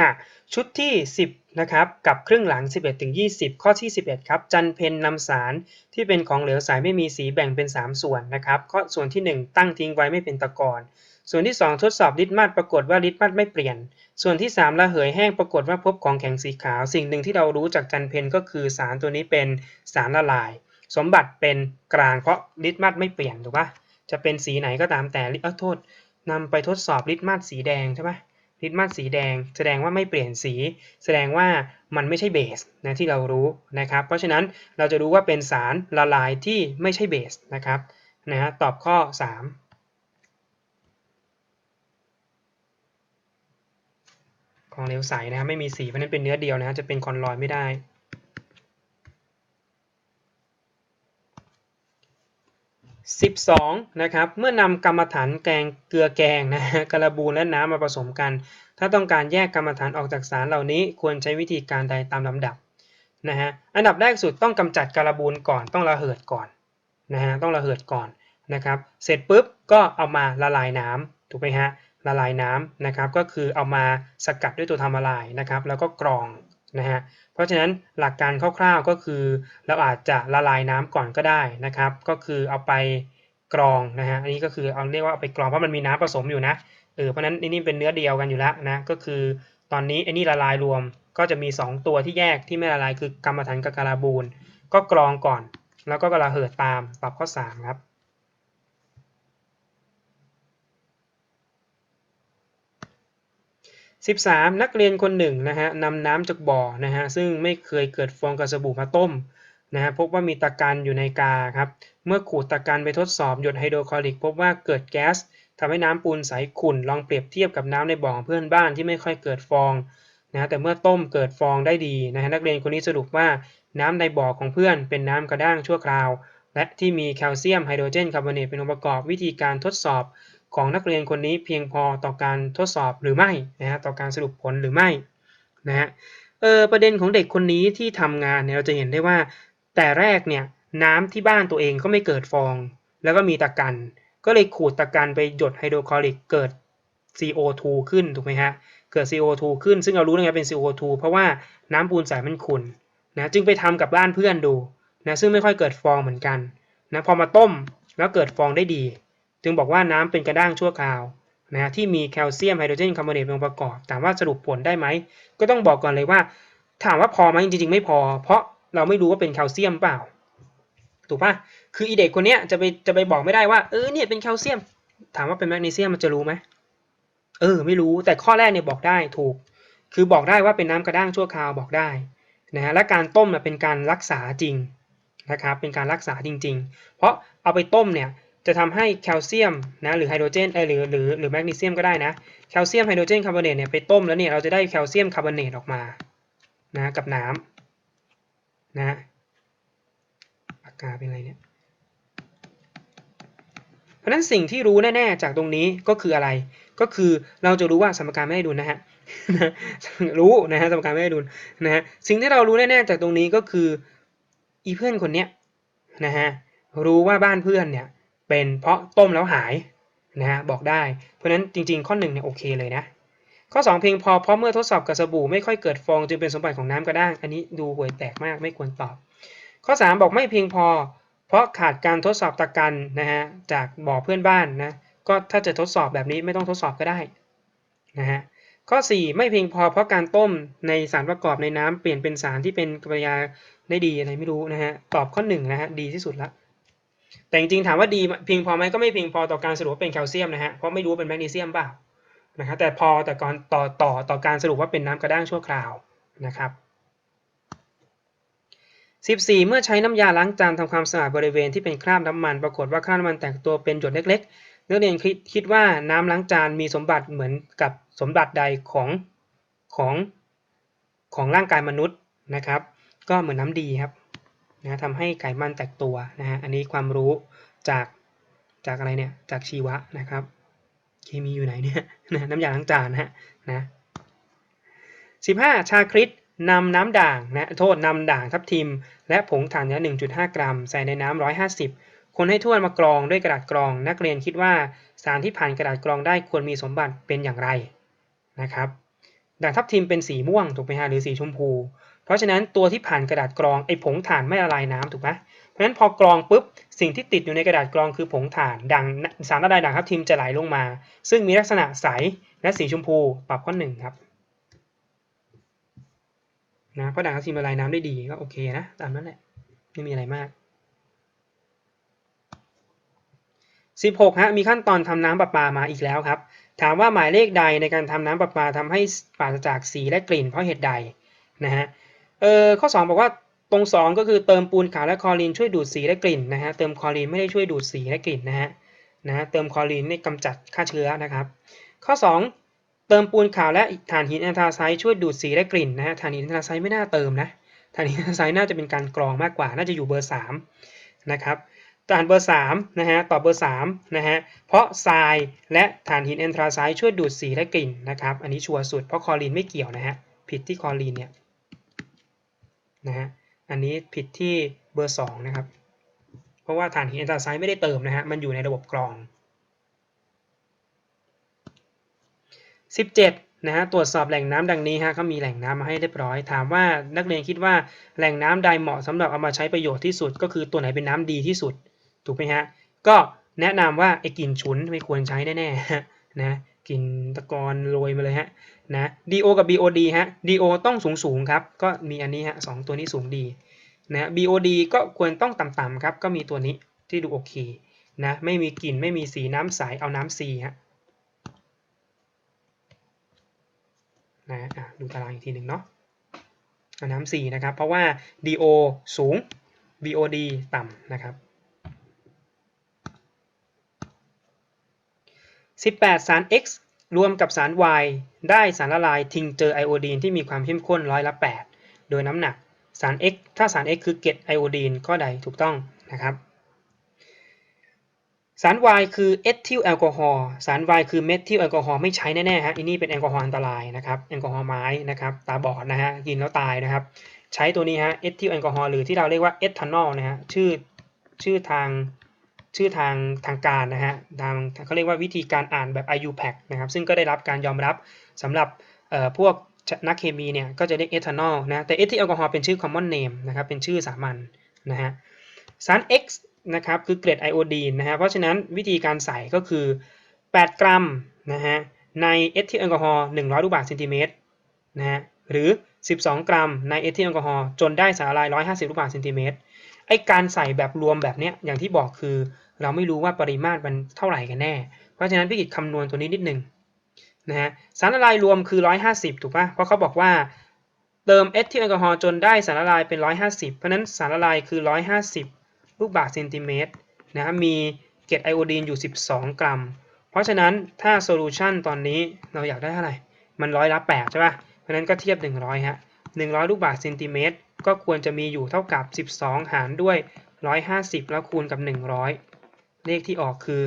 อะชุดที่ 10นะครับกับครึ่งหลัง 11ถึง20 ข้อที่ 11ครับจันเพนนำสารที่เป็นของเหลวใสไม่มีสีแบ่งเป็น 3 ส่วนนะครับข้อส่วนที่ 1 ตั้งทิ้งไว้ไม่เป็นตะกอนส่วนที่ 2 ทดสอบลิตมัดปรากฏว่าลิตมัดไม่เปลี่ยน ส่วนที่3ระเหยแห้งปรากฏว่าพบของแข็งสีขาว สิ่งหนึ่งที่เรารู้จากจันเพนก็คือสารตัวนี้เป็นสารละลาย สมบัติเป็นกลางเพราะลิตมัดไม่เปลี่ยนถูกปะจะเป็นสีไหนก็ตามแต่ลิเออโทษนำไปทดสอบลิตมัดสีแดงใช่ปะ ลิตมัสสีแดง แสดงว่าไม่เปลี่ยนสี แสดงว่ามันไม่ใช่เบสนะที่เรารู้นะครับ เพราะฉะนั้นเราจะรู้ว่าเป็นสารละลายที่ไม่ใช่เบสนะครับนะฮะตอบข้อ 3ของเหลวใสนะครับไม่มีสีเพราะนั้นเป็นเนื้อเดียวนะจะเป็นคอนลอยไม่ได้ 12นะครับเมื่อนำกรรมฐานแกงเกลือแกงนะฮะกระบูลและน้ำมาผสมกัน ถ้าต้องการแยกกรรมฐานออกจากสารเหล่านี้ควรใช้วิธีการใดตามลำดับนะฮะอันดับแรกสุดต้องกำจัดการบูลก่อนต้องระเหิดก่อนนะฮะต้องระเหิดก่อนนะครับเสร็จปุ๊บก็เอามาละลายน้ำถูกไหมฮะละลายน้ำนะครับก็คือเอามาสกัดด้วยตัวทำละลายนะครับแล้วก็กรอง นะฮะเพราะฉะนั้นหลักการคร่าวๆก็คือ เราอาจจะละลายน้ำก่อนก็ได้นะครับ ก็คือเอาไปกรองนะฮะอันนี้ก็คือเอาเรียกว่าเอาไปกรองเพราะมันมีน้ำผสมอยู่นะเออเพราะฉะนั้นอันนี้เป็นเนื้อเดียวกันอยู่แล้วนะก็คือตอนนี้อันนี้ละลายรวมก็จะมี 2 ตัวที่แยกที่ไม่ละลายคือกรรมฐานกับการาบูลก็กรองก่อน แล้วก็กระเหิดตามตอบข้อ3ครับ 13 นักเรียนคนหนึ่งนะฮะนำน้ำจากบ่อนะฮะซึ่งไม่เคยเกิดฟองกับสบู่มาต้มนะฮะพบว่ามีตะกันอยู่ในกาครับเมื่อขูดตะกันไปทดสอบหยดไฮโดรคลอริก พบว่าเกิดแก๊สทำให้น้ำปูนใสขุ่นลองเปรียบเทียบกับน้ำในบ่อของเพื่อนบ้านที่ไม่ค่อยเกิดฟองนะฮะแต่เมื่อต้มเกิดฟองได้ดีนะฮะนักเรียนคนนี้สรุปว่าน้ำในบ่อของเพื่อนเป็นน้ำกระด้างชั่วคราว และที่มีแคลเซียมไฮโดรเจนคาร์บอเนตเป็นองค์ประกอบวิธีการทดสอบ ของนักเรียนคนนี้เพียงพอต่อการทดสอบหรือไม่นะฮะต่อการสรุปผลหรือไม่นะฮะเออประเด็นของเด็กคนนี้ที่ทำงานเนี่ยเราจะเห็นได้ว่า แต่แรกเนี่ยน้ำที่บ้านตัวเองก็ไม่เกิดฟอง แล้วก็มีตะกัน ก็เลยขูดตะกันไปหยดไฮโดรคลอริกเกิด CO2 ขึ้นถูกไหมฮะเกิด CO2 ขึ้นซึ่งเรารู้นะไงเป็น CO2 เพราะว่าน้ำปูนใสมันขุ่นนะจึงไปทำกับบ้านเพื่อนดูนะซึ่งไม่ค่อยเกิดฟองเหมือนกันนะพอมาต้มแล้วเกิดฟองได้ดี จึงบอกว่าน้ำเป็นกระด้างชั่วคราวนะฮะที่มีแคลเซียมไฮโดรเจนคาร์บอเนตเป็นองค์ประกอบ ถามว่าสรุปผลได้ไหม ก็ต้องบอกก่อนเลยว่า ถามว่าพอไหมจริงๆ ไม่พอ เพราะเราไม่รู้ว่าเป็นแคลเซียมเปล่า ถูกปะคืออีเด็กคนเนี้ยจะไปจะไปบอกไม่ได้ว่า เออเนี่ยเป็นแคลเซียม ถามว่าเป็นแมกนีเซียมมันจะรู้ไหมเออ ไม่รู้แต่ข้อแรกเนี่ยบอกได้ถูก คือบอกได้ว่าเป็นน้ำกระด้างชั่วคราวบอกได้นะฮะและการต้มเนี่ยเป็นการรักษาจริงนะครับเป็นการรักษาจริง ๆ เพราะเอาไปต้มเนี่ย จะทำให้แคลเซียมนะหรือไฮโดรเจนเออหรือหรือหรือแมกนีเซียมก็ได้นะแคลเซียมไฮโดรเจนคาร์บอเนตเนี่ยไปต้มแล้วเนี่ยเราจะได้แคลเซียมคาร์บอเนตออกมานะกับน้ำนะปากกาเป็นอะไรเนี่ยเพราะฉะนั้นสิ่งที่รู้แน่ๆจากตรงนี้ก็คืออะไร ก็คือเราจะรู้ว่าสมการไม่ได้ดุลนะฮะรู้นะฮะสมการไม่ได้ดุลนะฮะสิ่งที่เรารู้แน่ๆจากตรงนี้ก็คืออีเพื่อนคนเนี้ยนะฮะรู้ว่าบ้านเพื่อนเนี่ย เป็นเพราะต้มแล้วหายนะฮะบอกได้ เพราะนั้นจริงๆ ข้อหนึ่งเนี่ยโอเคเลยนะ ข้อ 2 เพียงพอเพราะเมื่อทดสอบกับสบู่ไม่ค่อยเกิดฟองจึงเป็นสมบัติของน้ำกระด้าง อันนี้ดูห่วยแตกมากไม่ควรตอบ ข้อ 3 บอกไม่เพียงพอ เพราะขาดการทดสอบตะกันนะฮะจากบ่อเพื่อนบ้านนะก็ถ้าจะทดสอบแบบนี้ไม่ต้องทดสอบก็ได้นะฮะข้อ 4 ไม่เพียงพอเพราะการต้มในสารประกอบในน้ำเปลี่ยนเป็นสารที่เป็นกริยาได้ดีอะไรไม่รู้นะฮะตอบข้อ1นะฮะดีที่สุดละ แต่จริงๆถามว่าดีเพียงพอไหมก็ไม่เพียงพอต่อการสรุปว่าเป็นแคลเซียมนะฮะเพราะไม่รู้ว่าเป็นแมกนีเซียมเปล่านะครับแต่พอแต่ก่อนต่อต่อต่อการสรุปว่าเป็นน้ำกระด้างชั่วคราวนะครับ 14 เมื่อใช้น้ำยาล้างจานทำความสะอาดบริเวณที่เป็นคราบน้ำมัน ปรากฏว่าคราบน้ำมันแตกตัวเป็นหยดเล็กๆนักเรียนคิดคิดว่าน้ำล้างจานมีสมบัติเหมือนกับสมบัติใดของของของร่างกายมนุษย์นะครับ ก็เหมือนน้ำดีครับ นะทำให้ไขมันแตกตัวนะฮะอันนี้ความรู้จากจากอะไรเนี่ยจากชีวะนะครับ เคมีอยู่ไหนเนี่ยนะน้ำยาล้างจานนะฮะนะ15ชาคริสนำน้ำด่างนะโทษนำด่างทับทิม และผงถ่านเนื้อ1.5 กรัม ใส่ในน้ำ150 คนให้ทั่วมากรองด้วยกระดาษกรอง นักเรียนคิดว่าสารที่ผ่านกระดาษกรองได้ควรมีสมบัติเป็นอย่างไรนะครับด่างทับทิมเป็นสีม่วงถูกไหมฮะหรือสีชมพู เพราะฉะนั้นตัวที่ผ่านกระดาษกรองไอ้ผงถ่านไม่ละลายน้ำถูกไหมเพราะฉะนั้นพอกรองปุ๊บสิ่งที่ติดอยู่ในกระดาษกรองคือผงถ่านด่างสารละลายด่างทับทิมจะไหลลงมา ซึ่งมีลักษณะใสและสีชมพูปรับข้อหนึ่งครับนะเพราะด่างทับทิมละลายน้ำได้ดีก็โอเคนะตามนั้นแหละไม่มีอะไรมาก 16ฮะมีขั้นตอนทำน้ำประปามาอีกแล้วครับ ถามว่าหมายเลขใดในการทำน้ำประปาทำให้ปราศจากสีและกลิ่นเพราะเหตุใดนะฮะ เออข้อ 2 บอกว่าตรง 2 ก็คือเติมปูนขาวและคลอรีนช่วยดูดสีและกลิ่นนะฮะเติมคลอรีนไม่ได้ช่วยดูดสีและกลิ่นนะฮะนะเติมคลอรีนในกำจัดฆ่าเชื้อนะครับ ข้อ 2 เติมปูนขาวและถ่านหินแอนทราไซด์ช่วยดูดสีและกลิ่นนะฮะถ่านหินแอนทราไซด์ไม่น่าเติมนะถ่านหินแอนทราไซด์น่าจะเป็นการกรองมากกว่าน่าจะอยู่เบอร์3นะครับถ่านเบอร์3นะฮะต่อเบอร์3นะฮะเพราะทรายและถ่านหินแอนทราไซด์ช่วยดูดสีและกลิ่นนะครับอันนี้ชัวร์สุดเพราะคลอรีนไม่เกี่ยวนะฮะผิดที่คลอรีนเนี่ย นะฮะ อันนี้ผิดที่เบอร์ 2 นะครับ เพราะว่าถ่านหินแอนทราไซด์ไม่ได้เติมนะฮะ มันอยู่ในระบบกรอง 17นะฮะ ตรวจสอบแหล่งน้ำดังนี้ฮะเขามีแหล่งน้ำมาให้เรียบร้อย ถามว่านักเรียนคิดว่าแหล่งน้ำใดเหมาะสำหรับเอามาใช้ประโยชน์ที่สุด ก็คือตัวไหนเป็นน้ำดีที่สุด ถูกไหมฮะ ก็แนะนำว่าไอ้กลิ่นฉุนไม่ควรใช้แน่ๆนะ กลิ่นตะกอนโรยมาเลยฮะนะ DO กับ BOD ฮะ DO ต้องสูงสูงครับ ก็มีอันนี้ฮะสองตัวนี้สูงดีนะ BOD ก็ควรต้องต่ำๆครับ ก็มีตัวนี้ที่ดูโอเคนะ ไม่มีกลิ่นไม่มีสีน้ำใสเอาน้ำ C ฮะนะดูตารางอีกทีหนึ่งเนาะเอาน้ำ C นะครับ เพราะว่า DO สูง BOD ต่ำนะครับ 18 สาร X รวมกับสาร Y ได้สารละลายทิงเจอไอโอดีนที่มีความเข้มข้นร้อยละ 8 โดยน้ำหนักสาร X ถ้าสาร X คือเกล็ดไอโอดีนข้อใดถูกต้องนะครับสาร Y คือเอทิลแอลกอฮอล์สาร Y คือเมทิลแอลกอฮอล์ไม่ใช้แน่ๆฮะอันนี้เป็นแอลกอฮอล์อันตรายนะครับแอลกอฮอล์ไม้นะครับตาบอดนะฮะกินแล้วตายนะครับ ใช้ตัวนี้ฮะเอทิลแอลกอฮอล์หรือที่เราเรียกว่าเอทานอลนะฮะชื่อชื่อทาง ชื่อทางทางการนะฮะทางเขาเรียกว่าวิธีการอ่านแบบ IUPAC นะครับ ซึ่งก็ได้รับการยอมรับสำหรับพวกนักเคมีเนี่ยก็จะเรียกเอทานอลนะ แต่เอทิลแอลกอฮอล์เป็นชื่อ common name นะครับ เป็นชื่อสามัญนะฮะ สาร X นะครับ คือเกรดไอโอดีนนะฮะ เพราะฉะนั้นวิธีการใส่ก็คือ 8 กรัมนะฮะ ในเอทิลแอลกอฮอล์100 ลูกบาศก์เซนติเมตรนะฮะ หรือ 12 กรัมในเอทิลแอลกอฮอล์จนได้สารละลาย 150 ลูกบาศก์เซนติเมตร ไอการใส่แบบรวมแบบเนี้ยอย่างที่บอกคือ เราไม่รู้ว่าปริมาตรมันเท่าไหร่กันแน่ เพราะฉะนั้นพี่กิจคำนวณตัวนี้นิดนึงนะฮะสารละลายรวมคือ 150 ถูกปะเพราะเขาบอกว่าเติมเอทิลแอลกอฮอล์จนได้สารละลายเป็น 150 เพราะนั้นสารละลายคือ 150 ลูกบาศก์เซนติเมตรนะฮะมีเกรดไอโอดีนอยู่ 12 กรัม เพราะฉะนั้นถ้าโซลูชันตอนนี้เราอยากได้เท่าไหร่ มันร้อยละ8ใช่ปะเพราะฉะนั้นก็เทียบ 100ฮะ100 ลูกบาศก์เซนติเมตร ก็ควรจะมีอยู่เท่ากับ 12 หารด้วย 150 แล้วคูณกับ 100 เลขที่ออกคือ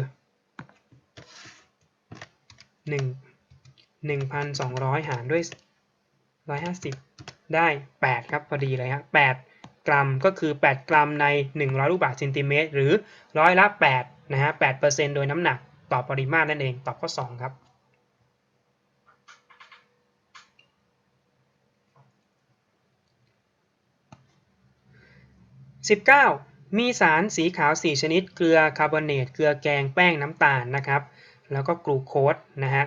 1 1,200 หารด้วย 150 ได้ 8 ครับพอดีเลยฮะ8กรัมก็คือ 8 กรัมใน 100 ลูกบาศก์เซนติเมตรหรือร้อยละ8นะฮะ8%โดยน้ำหนักต่อปริมาตรนั่นเองตอบข้อ 2 ครับ 19 มีสารสีขาว 4 ชนิด เกลือคาร์บอเนต เกลือแกง แป้ง น้ำตาลนะครับ แล้วก็กลูโคสนะฮะ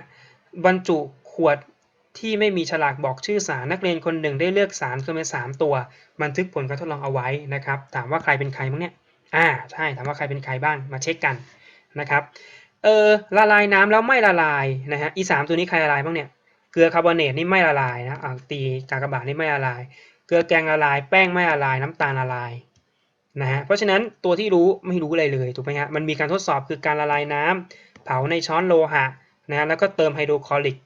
บรรจุขวดที่ไม่มีฉลากบอกชื่อสารนักเรียนคนหนึ่งได้เลือกสารขึ้นมา3ตัว บันทึกผลการทดลองเอาไว้นะครับ ถามว่าใครเป็นใครบ้างเนี่ย อ่า ใช่ ถามว่าใครเป็นใครบ้าง มาเช็คกันนะครับ เออละลายน้ำแล้วไม่ละลายนะฮะ อีสามตัวนี้ใครละลายบ้างเนี่ย เกลือคาร์บอเนตนี่ไม่ละลายนะอ่าตีกากบาทนี่ไม่ละลาย เกลือแกงละลาย แป้งไม่ละลาย น้ำตาลละลาย นะฮะเพราะฉะนั้นตัวที่รู้ไม่รู้อะไรเลยถูกไหมฮะมันมีการทดสอบคือการละลายน้ำเผาในช้อนโลหะนะฮะแล้วก็เติมไฮโดรคลอริก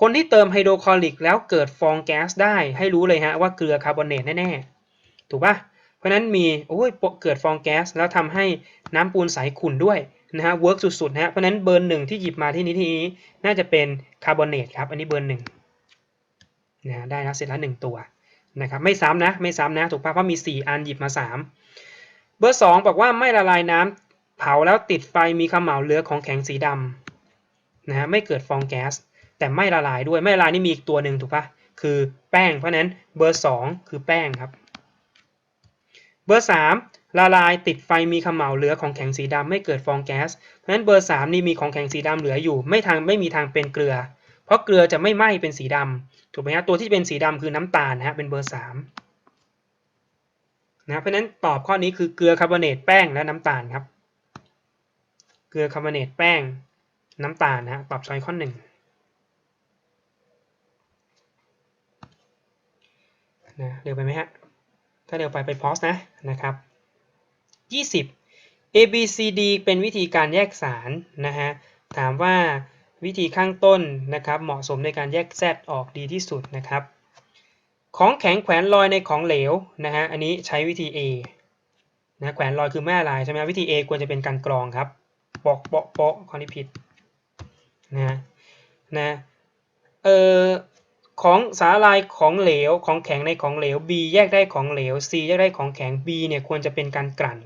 คนที่เติมไฮโดรคลอริก แล้วเกิดฟองแก๊สได้ให้รู้เลยฮะว่าเกลือคาร์บอเนตแน่ๆถูกปะเพราะฉะนั้นมีโอ้ยเกิดฟองแก๊สแล้วทำให้น้ำปูนใสขุ่นด้วยนะฮะเวิร์กสุดๆนะฮะเพราะฉะนั้นเบอร์หนึ่งที่หยิบมาที่นี้ที่นี้น่าจะเป็นคาร์บอเนตครับอันนี้เบอร์หนึ่งนะได้แล้วเสร็จแล้วหนึ่งตัวนะครับไม่ซ้ำนะไม่ซ้ำนะถูกปะเพราะมี 4 อันหยิบมา 3 เบอร์2บอกว่าไม่ละลายน้ำเผาแล้วติดไฟมีขมเหลาเหลือของแข็งสีดำนะฮะไม่เกิดฟองแก๊ส แต่ไม่ละลายด้วยไม่ละลายนี่มีอีกตัวหนึ่งถูกปะคือแป้งเพราะนั้นเบอร์2คือแป้งครับ เบอร์3ละลายติดไฟมีขม่าเหลือของแข็งสีดำไม่เกิดฟองแก๊สเพราะฉะนั้นเบอร์3นี่มีของแข็งสีดำเหลืออยู่ ไม่ทางไม่มีทางเป็นเกลือ เพราะเกลือจะไม่ไหม้เป็นสีดำถูกไหมฮะตัวที่เป็นสีดำคือน้ำตาลนะฮะเป็นเบอร์3 นะเพราะนั้นตอบข้อนี้คือเกลือคาร์บอเนตแป้งและน้ำตาลครับ เกลือคาร์บอเนตแป้งน้ำตาลนะฮะตอบช้อยข้อหนึ่งนะเร็วไปไหมฮะ ถ้าเร็วไปไปพอสนะนะครับ20 A B C D เป็นวิธีการแยกสารนะฮะ ถามว่าวิธีข้างต้นนะครับ เหมาะสมในการแยก Z ออกดีที่สุดนะครับ ของแข็งแขวนลอยในของเหลวนะฮะอันนี้ใช้วิธี A นะแขวนลอยคือแม่ลายใช่ไหมวิธี A ควรจะเป็นการกรองครับปอกปาะเปาะข้อนี้ผิดนะนะเอ่อของสาลายของเหลวของแข็งในของเหลว B แยกได้ของเหลว C แยกได้ของแข็ง B เนี่ยควรจะเป็นการกลั่น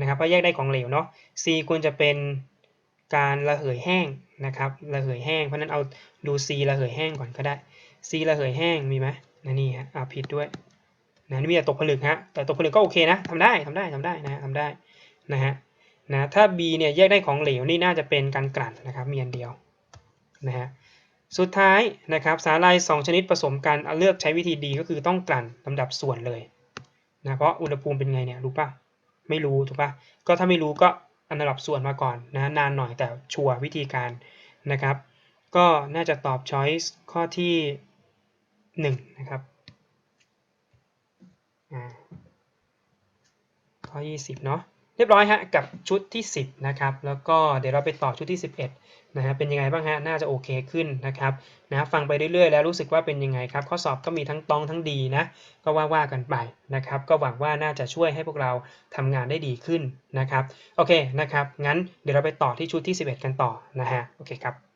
นะครับเพราะแยกได้ของเหลวเนาะ C ควรจะเป็นการระเหยแห้งนะครับระเหยแห้งเพราะนั้นเอาดู C ระเหยแห้งก่อนก็ได้ C ระเหยแห้งมีไหม นะนี่ฮะอ่าผิดด้วยนะนี่มีแต่ตกผลึกฮะแต่ตกผลึกก็โอเคนะทำได้ทำได้ทำได้นะทำได้นะฮะนะถ้า B เนี่ยแยกได้ของเหลวนี่น่าจะเป็นการกลั่นนะครับมีอันเดียวนะฮะสุดท้ายนะครับสาลาย2 ชนิดผสมกันเลือกใช้วิธีดีก็คือต้องกลั่นลำดับส่วนเลยนะเพราะอุณหภูมิเป็นไงเนี่ยรู้ปะไม่รู้ถูกปะก็ถ้าไม่รู้ก็อันดับส่วนมาก่อนนะนานหน่อยแต่ชัวร์วิธีการนะครับ ก็น่าจะตอบ choice ข้อที่ 1 นะครับอ่าข้อ 20 เนาะเรียบร้อยฮะกับชุดที่ 10 นะครับ แล้วก็เดี๋ยวเราไปต่อชุดที่ 11 นะฮะเป็นยังไงบ้างฮะน่าจะโอเคขึ้นนะครับนะฟังไปเรื่อยๆ แล้วรู้สึกว่าเป็นยังไงครับ ข้อสอบก็มีทั้งตองทั้งดีนะ ก็ว่าว่ากันไปนะครับ ก็หวังว่าน่าจะช่วยให้พวกเราทำงานได้ดีขึ้นนะครับ โอเคนะครับงั้นเดี๋ยวเราไปต่อที่ชุดที่ 11 กันต่อนะฮะโอเคครับ